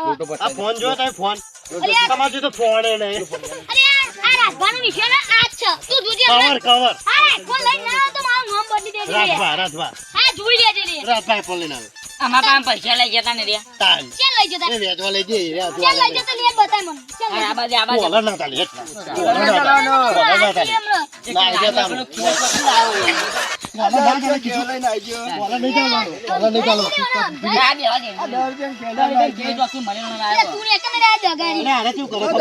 આ ફોન જો તમે ફોન. તમારે તો ફોન એ નહીં. અરે આ રાજભાનું નિશાન આ જ છે. તું જોજે કવર કવર હા ફોન લઈને ના તો મારું નામ બદલી દેજે. રાજભા રાજભા હા જોઈ લેજે રે. રાજભાઈ ફોન લઈને આવે આમાં પાસે પૈસા લઈ જતા ને રહ્યા તાલ ચાલ લઈ જતા. એ વેચવા લઈ જઈએ રે ચાલ લઈ જતા લે બતાય મને. ચાલ આ બાજુ આ બાજુ. બોલર ના તાલ હેટ બોલર ના તાલ. ચાલવાનો. ના તાલ. ના, આઈ ગયા તારે. બોલર ના તાલે કીધું. લઈને આવજો. બોલર નહીં ચાલવાનું. બોલર નહીં ચાલવાનું. આ બે વાગે. આ દસ રૂપિયાનું કેન્ડલ જે લાવજો. ચોખ્ખું મળેલું મને અરે આવ્યો. તું ને એકને રે આ જગારી. અને આને શું કરે? તો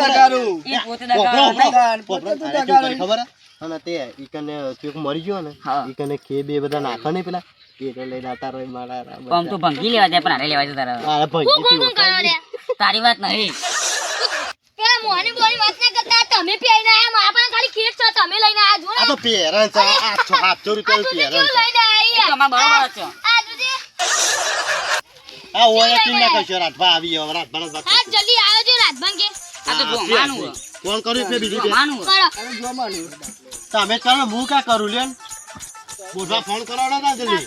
ખબર? અને તે ઈકને ચૂક મરી ગયો ને હા. ઈકને ખે બે બધા નાખે નહીં પેલા. એ લઈને આવતા રહે મારા આ આમ તો ભંગી લેવા જાય પણ આરે લેવા જાય તારા આ ભંગી કોણ કોણ કરો રે તારી વાત નહીં પેલા મોહની બોલી વાત ના કરતા તમે પહેરીને આયા મારા ખાલી ખેત છો તમે લઈને આયા જો ને આ તો પેરણ છે આ છો આ રૂપિયાનું તું પેરણ છે લઈને આયા તમારે બરોબર છો આ આ ઓયા કી ના કશો રાતભા આવી હવે રાતભા ના હા જલ્દી આવ્યો જો રાજભાન કે આ તો હોય. ફોન કર્યું છે બીજું માનું. કરો. તમે ચાલો હું કા કરું લ્યો બોધવા ફોન કરાવડા ના જલ્દી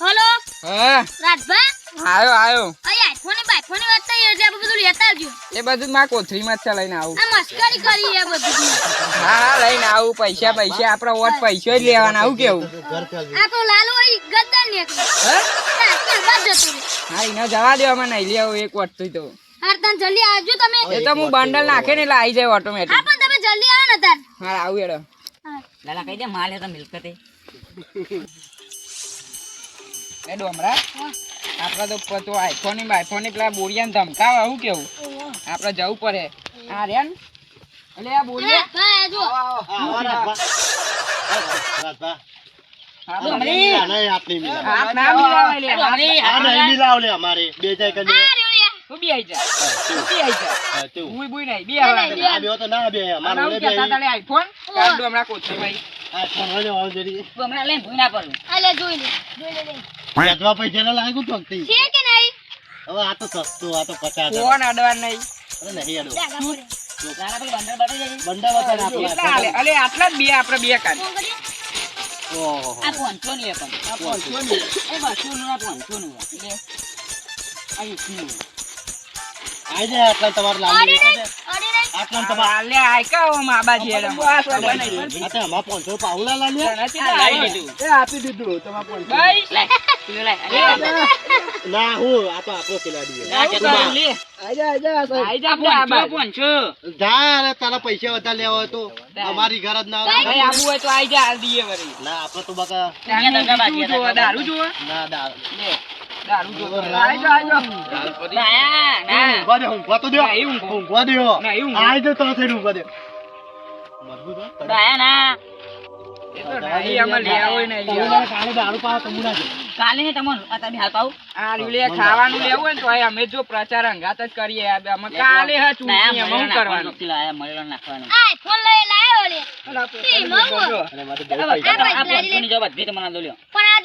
હેલો? હા? રાજભા? આયો આયો. અહીં ફોન બાય ફોન વાત થઈ એટલે આ બધું લેતા આવજો. એ બધું માં કોથળીમાં જ લઈને આવું. આ મસ્કરી કરી એ બધું. હા હા લઈને આવું પૈસા પૈસા આપણા વોટ પૈસો જ લેવાના આવું કેવું? આ તો લાલુ અહીં ગદ્દાર ને હે? એને જવા દો અમે નહીં લેવું એક વોટ તો. હાર તાન જલ્દી આવજો તમે. એ તો હું બંડલ નાખે ને એટલે આવી જાય ઓટોમેટિક હા પણ તમે જલ્દી આવો ને તાર. હા આવું એડો. લાલા કહી દે માલ હે તો મિલકત હે. એ ડોમરા આપડે તો પતો આઈફોનની બાઈફોનની પેલા બોરિયાને ધમકાવ આવું કેવું આપડે જવું પડે આ રે એટલે આ બોરિયા હા જો આવો રાતભા રાતભા હા, આ ડોમરી. નહીં મિલા, નહીં આટલી મિલા. હાથ ના મિલાવાય લે, હાથ આ નહીં મિલાવ લે અમારે બે જાય કરી તું બી આઈ જા તું. આઈ જા હા, બુઈ બુઈ નહીં બી આવવાનું આ બે તો ના બે બે લે આઈફોન કાઢ ભાઈ. આ ફોન વાળો આવો જરી. હમણાં લઈને ભૂઈ ના પડવું. આ લે જોઈ લે જોઈ લે લે. પૈસા ના લાગ્યું ચોકથી છે કે નહીં? હવે આ તો સસ્તું આ તો પચાસ ફોન અડવા નહીં. અરે નહીં અડવું. બંડા ને. અલે આટલા બે આપણે બે કાઢ. આ પાંચસો ની એ પણ. આ પાંચસો ની. એ બસો નું આ નું આ જાય આટલા તમારે લાવી. આટલા તમારે આલે આયકા પાવલા. એ આપી દીધું તમારે ના હું આ તો આપણો ખેલાડી ના. લે. આજા, આજા, તારા પૈસા વધારે લેવા હોય તો અમારી ઘર જ ના ભાઈ આવે. હોય તો આઈ જા ના આપણે તો બકા? દારૂ જોવા? ના દારૂ. કાલે દારૂ પાવો તો હું ના જઉં. કાલે ને તમને આ તમે હાલ પાવું આ રીલે ખાવાનું લેવું હોય ને તો અમે જો પ્રચાર અંગાત જ કરીએ અમે કાલે કરવાનું મળેલો નાખવાનું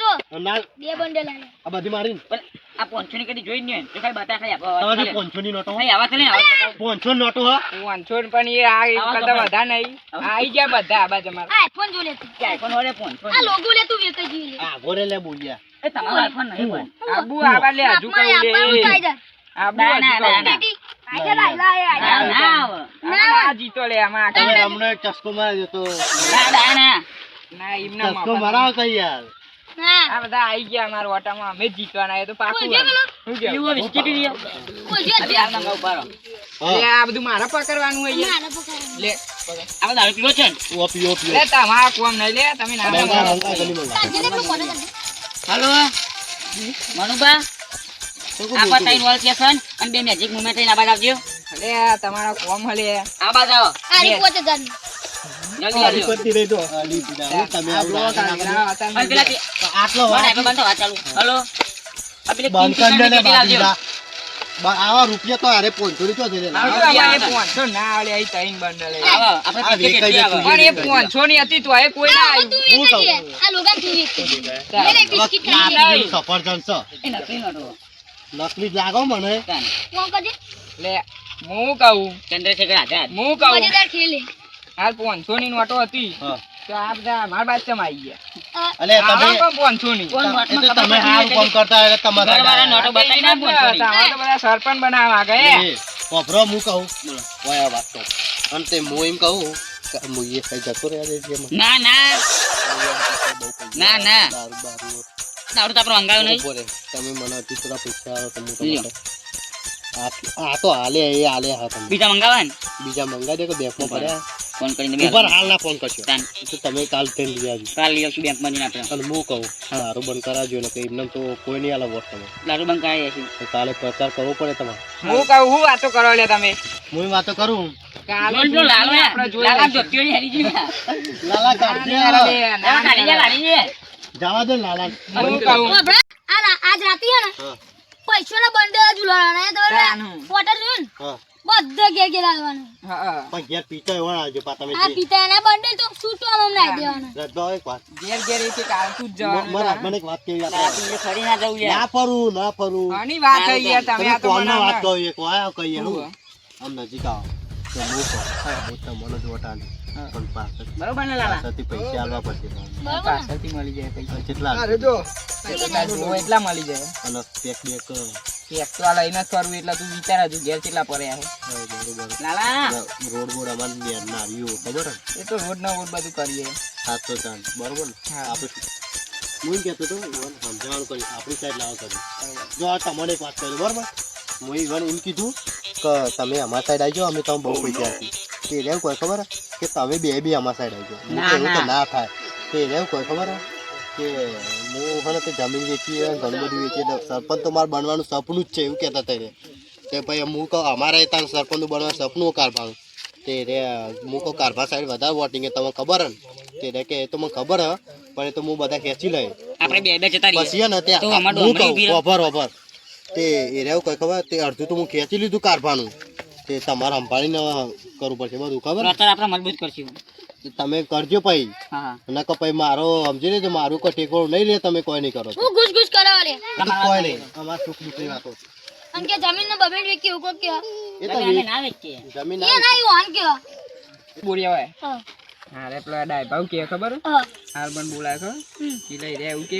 આ આઈફોન લઈ લાવ્યો લે તે મળવો. અને મારે બહુ આ પૈસા ભાઈ આ લાવી લે. પાંચસોની જો બધી તમને દો લ્યો. પણ આ જો ના બે બંડલ આલે આ બધી મારી પણ આ પાંચસોની કદી જોઈ નહીં તો ખાલી બતા ખાલી તમારે ખાલી- ની નોટો. ખાલી આવા ખાલી આવા બતાવો. નોટો હા. વાંચો પણ એ આ એક કરતા બધા નહીં. આઈ ગયા બધા આ બાજુ આઈફોન જો લે તું. કે iPhone વાળે આ લોગો લે તું વેચાઈ જઈ લે. આ ગોરે લે બોલ્યા. એ તમારો iPhone નહીં હોય. આબુ આબા લે હજુ કહું લે. આબુ ના, ના, ના, જીતો લે આમાં એક ચસ્કો મારી તો. ના, ના, ચસ્કો. મરાવો કઈ આ બધા આવી ગયા અમારા ઓટામાં. અમે જીતવાના એ તો પાકું કેવું? પીવું હોય બિસ્કિટ પી લ્યો. બોલજો આ બે હાલ મંગાવો, ઊભા રહો. લે આ બધું મારે પકડવાનું હોય મારા પકડ લે. આ દારૂ પીવો છે ઓ પીઓ પીઓ લે તમારા કોમ નહીં લે તમે ના હાલો. વોલ અને બે મેજિક મુવમેન્ટ થઈને આ બાજુ આવજો. લે તમારા કોમ હલે. આ બાજુ આવો. આ રી પોતે આવું રૂપિયા તો અરે પોંચસો ની ચો છે આ તો અમારે ના આવડે અહીં કેટલી આવે? જતું. પણ એ પોંચસો ની હતી તો એ કોઈ ના આવ્યું આ લોગા તું. લે લે લે. સફરજન નકલી લાગો મને લે હું કહું ચંદ્રશેખર આઝાદ હું કહું ખેલે હાલ પોનસોની ની નોટો હતી. તો આ બધા મારા બાદ આવી ગયા. અને અલે તમે આવા તો ખબર તમે હાલ કોમ કરતા એટલે તમારા નોટો બતાવી ના બોલ થોડી. તો બધા સરપંચ બનાવવા ગયા એ, કોપરો હું કહું? ઓય આ વાત તો. અને તે હું એમ કહું કે હું એ કઈ જતો રહ્યા છે ના ના. ના, ના. દારૂ બારૂ. દારૂ તો આપણો અંગાયો નહીં. ઊભો તમે મને હજી થોડા પૈસા આલો તો હું આ આ તો હાલે એ હાલે હા તમે બીજા મંગાવા ને? બીજા મંગાવી દે કે બેફો પડ્યા ફોન કરીને બે ઉપર હાલ ના ફોન કરશો. તો તમે કાલ થઈને લઈ આવજો. કાલ લઈ આવશું બેંકમાં જઈને આપણે. અને હું કહું દારૂ બંધ કરાવજો એટલે કે એમને તો કોઈ નહીં આલે વોટ તમે. દારૂ બંધ કરાવી દઈશું કાલે પ્રચાર કરવો પડે તમારે. હું કહું હું વાતો કરો લે તમે. હું વાતો કરું. જવા દે લાલા. આજ રાતે હે ના બંડલ ઝુલાવાના એ તો તાનું. જોયું ને? બધે ઘેર ઘેર આવવાનું. પણ ઘેર પીતા એવા આવજો પા તમે આ પીતા ના બંડલ તો સૂટવામાં અમને ના દેવાના. એક વાત. ઘેર ઘેર એક છે આવતું જ જવાનું મારા મને એક વાત કેવી આપણે ફરી ના જવું યાર. ના ફરું ના ફરું. આની વાત યાર તમે આ તો વાત કહો એક વાયો કહીએ? હું. આમ નજીક આવો. તો હું કહું હું તમને પણ પાછળ બરોબર ને લાલા? પાછળથી પૈસા આલવા પડશે તમને. બરોબર ને? પાછળથી મળી જાય પૈસા. કેટલા અરે જો એટલા મળી જાય. અને પેક બેક એક તો આ લઈને જ એટલે તું વિચાર હજુ ઘેર કેટલા પડ્યા છે. બરોબર. લાલા? રોડ બોડ અમારે ને નારીઓ ખબર એ તો રોડ ના રોડ બધું કરીએ. સાત તો ચાલ. બરોબર ને? આપણે હું કહેતો હતો સમજાવવાનું કર્યું આપણી સાઈડ લાવો કર્યું જો આ તમારે એક વાત કરી બરોબર? હું ઈવન એમ કીધું કે તમે અમારા સાઈડ આવી જાઓ અમે તમે બહુ પૈસા આપી તે એને કોઈ ખબર? કે તમે બે બી અમારા સાઈડ આવી જાઓ એવું તો ના. થાય. તે એને એવું કોઈ ખબર? કે હું ખરે તે જમીન વેચી ઘણું બધું વેચી સરપંચ તો મારે બનવાનું સપનું જ છે એવું કહેતા હતા કે તે પછી હું કહું અમારે ત્યાં સરપંચનું બનવાનું સપનું કારભાનું તે રે હું કહું કારભા સાઈડ વધારે વોટિંગ તમને ખબર ને? તે રે કે એ તો મને ખબર હ પણ એ તો હું બધા ખેંચી લઈ. આપણે બે બે જતા રહીએ. પછી ને ત્યાં હું કહું ઓફર રહો. તે એ રેવું કઈ ખબર? તે અડધું તો હું ખેંચી લીધું કારભાનું તે તમારે સંભાળીને કરવું પડશે બધું ખબર? આપણે મજબૂત કરશું. તમે કરજો પછી હા કે પછી મારો સમજી લેજો મારું કોઈ ટેકો નહીં લે તમે કોઈ નહીં કરો હું ઘૂસ ઘૂસ કરવા લે. કોઈ નહીં. અમાર સુખ દુઃખની વાતો છે. કે જમીન ને બબેટ વેચી ઉકો કે એ તો ના વેચીએ. જમીન એ ના યો એવું કે બોરી આવે હા. રે પેલા ડાય ભાવ કે ખબર? હા. હાલ પણ બોલાય હમ. લઈ રે એવું કે?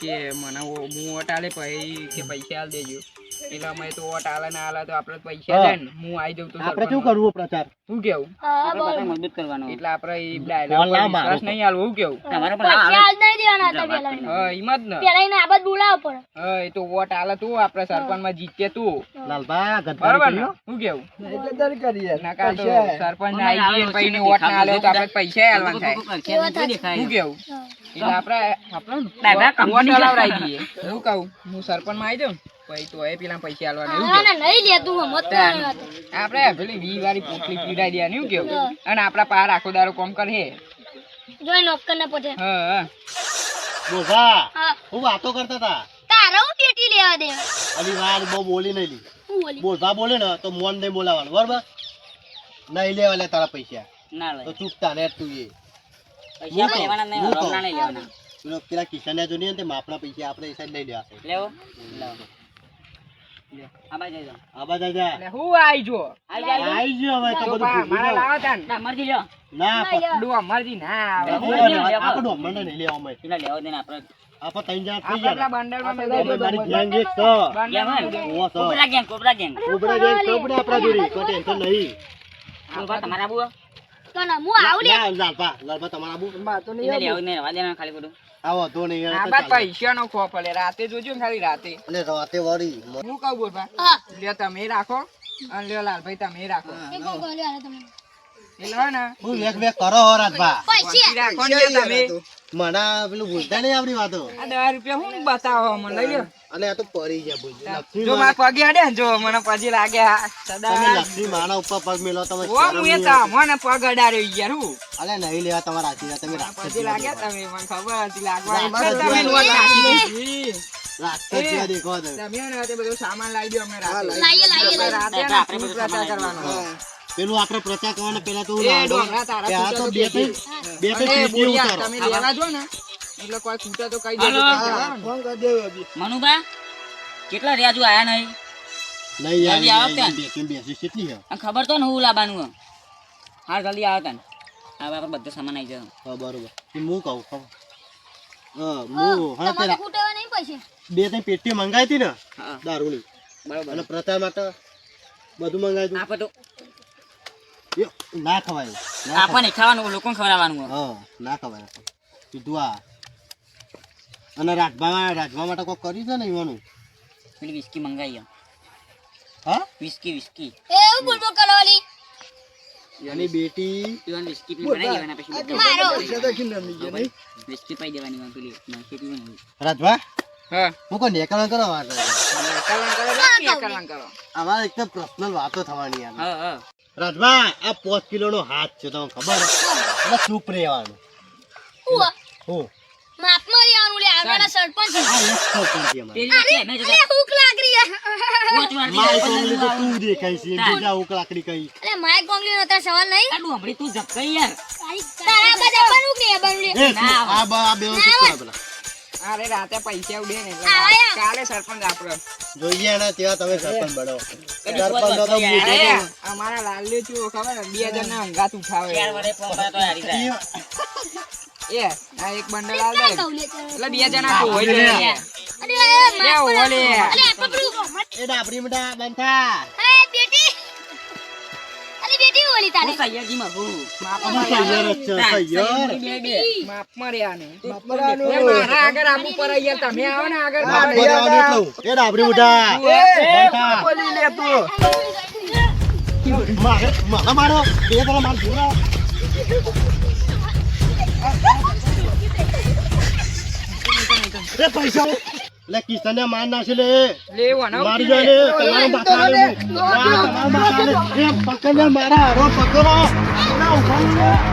કે મને હું ઓટ પછી કે પૈસા આલ દેજો. એટલે અમે તો ઓટ આલે ના આલે તો આપણે પૈસા હા. લે ને. હું આવી જાઉં તો આપણે શું કરવું પ્રચાર? શું કેવું? આપણે મજબૂત કરવાનો. એટલે આપણે એ ડાયલોગ લાવ પર મારો વિશ્વાસ નહીં આલવો હું કેવું? તમારે પણ ના પૈસા નહીં દેવાના હતા પેલા હા એમ ને. પેલા એને આબાદ બોલાવવો પડે હા એ તો વોટ આલે તું આપણે સરપંચમાં જીતીએ તું. લાલબા બરોબર ગદ્દારી ને? કર્યો? શું કેવું? એટલે દર કરીએ નકા તો સરપંચ ના આવી પછી વોટ ના આલે તો આપણે પૈસા આલવાના થાય. શું કેવું? એટલે આપણે આપણે દાદા, કંપની અલાવડાવી દઈએ. એવું કહું. હું સરપંચમાં આવી જાઉં? પછી તો એ પેલા પૈસા આલવાના નહીં લે તું સમજતો નહીં વાત. આપણે પેલી વી વાળી પોટલી પીડાઈ દેવાની એવું કેવું અને આપણા પાર આખો દારો કોમ કરે જોઈ નોકર ને પછી હા હા. હું. વાતો કરતા હતા તારા હું ટેટી લેવા દે? અલી વાત બહુ બોલી નહીં લી. હું બોલે? ને તો મોન નહીં બોલાવાનું બરોબર? નહીં લેવા લે તારા પૈસા. ના લે. તો ચૂકતા ને તું એ. પૈસા આપણે લેવાના નહીં રોકડા નહીં લેવાના. પેલા કિશન જો નહીં તે માપના પૈસા આપણે એ સાઈડ લઈ લેવા. લેવો. લાવો. આ બાજુ જઈ જાઓ. આ બધા જા એટલે હું આવી જો આઈ જાઓ, આઈ જાઓ. આઈ ગયો હવે તો તો બધું મારા જાઓ. લાવા ના, મરજી લ્યો. ના ડો અમરજી ના આવે આપણે લેવા, લેવા. નહીં લેવા અમે પેલા લેવા દે ને આપણે. આપણે ત્રણ જણા થઈ આપણા બંડલમાં ને. બધા મારી ગેંગ એક છે ગેમ હોય ને? Cobra gang, cobra gang. Cobra gang છે આપણા જોડે કોઈ ટેન્શન નહીં કોબરા તમારા આબુ તો ના હું આવું લે ના લાલપા લાલપા તમારા આબુ તો નહીં લેવું ખાલી ખોટું. આવો તો નહીં આ ચાલે. પૈસા નો ખો પડે રાતે જોજો ને ખાલી રાતે. અને રાતે વાળી હું કહું બોલવા હા. લ્યો તમે રાખો. અને લ્યો લાલભાઈ તમે રાખો. એટલે ને. હું કરો હો રાજભા પૈસા. રાખો ને તમે. મને પેલું ભૂલતા નહીં આપણી વાતો. આ દસ રૂપિયા હું બતાવો મને લઈ લ્યો. અને આ તો પડી ગયા બોલ લક્ષ્મી જો માં- મારા પગે ને જો મને પછી લાગે સદા તમે લક્ષ્મી માના ઉપર પગ મેલો તમે ઓ હું એ નહીં મને પગ અડાડ્યો યાર હું. અલે નહીં લેવા તમારા આશીર્વાદ તમે રાખો પછી લાગ્યા તમે મને ખબર હતી લાગવા. એટલે તમે. લોટ નાખી દીધી. રાખો જ દેખો તમે. તમે ને તે બધું સામાન લાવી દો અમે રાતે. લાઈએ લાઈએ રાતે આપણે પ્રચાર કરવાનો. પેલું આપણે પ્રચાર કરવાનો પેલા તો હું તારા તો બે તો બે તમે લેવા જો ને. એટલે કોઈ ખૂટા તો કઈ. ફોન કરી દેવો હજી. મનુભા, કેટલા રહ્યા આયા નહીં? નહીં જલ્દી આવો ત્યાં. બેસી બેસી કેટલી હે? ખબર તો ને હું લાવવાનું હોય. જલ્દી આવો તને આ આપણે બધો સામાન આવી જાય હા બરોબર. હું કહું ખબર. હા હું હા પેલા ખૂટેવા નહીં પૈસે બે ત્રણ પેટી મંગાવી હતી ને હા. દારૂની. બરોબર. અને પ્રચાર માટે બધું મંગાવ્યું આપણે તો ના ખવાય. આપણને આપણે ખાવાનું લોકોને ખવડાવવાનું. હા? ના ખવાય. કીધું આ અને રાખવામાં રાખવા માટે કોઈ કર્યું છે ને એવાનું પેલી વિસ્કી મંગાવી હા? વિસ્કી વિસ્કી એવું બોલબો કરવાની. એની બેટી પીવાની વિસ્કી પી બનાવી દેવાના પછી મારો. પૈસા તો ખીને રમી ગયા નહીં. વિસ્કી પાઈ દેવાની હોય પેલી રાજભા? હા. હું નેકળા કરો વાત કલંક કરો ને, કરો? અમારે એકદમ પર્સનલ વાતો થવાની યાર હા આ પાંચ કિલોનો હાથ છે તમને ખબર એટલે ચૂપ રહેવાનું. હું? સરપંચ. અરે હુક લાગરી પાંચ કોંગલી તો તું દેખાય છે બીજા ઉક લાકડી કઈ. અરે માય કોંગલી નો તાર સવાલ નહીં. આ ડુંગળી તું જપકઈ યાર. તારા બધા પણ હુક નહીં બનવું લે એ શું? આ બ- આ બે વસ્તુ અરે રાતે પૈસા ઉડે ને કાલે સરપંચ આપડે. જોઈએ ને તેવા તમે સરપંચ બનો. સરપંચ તો અમારા લાલ્ય છું ખબર? ને બે હજાર ના અંગાત ઉઠાવે. એ આ એક બંડલ આલ દે? એટલે બે જણા તો હોય લે. અરે ઓલે. એ ડાબરી બંધા બેટી. બેટી ઓલી તારે. સૈયર સૈયર મારા આગળ આબુ પર યાર તમે આવો ને આગળ મારે. પર આવવાનું એટલું. એ ડાબરી બેટા. બંધા બોલી લે તું. મારે મારો બે તરફ માર જોડા એ પૈસા લે. કિસને માર નાખી લે. લેવો ને મારી જાય ને તમારો બાપા લે તમારો લે એ મારા હરો પકડો. ના ઊભા લે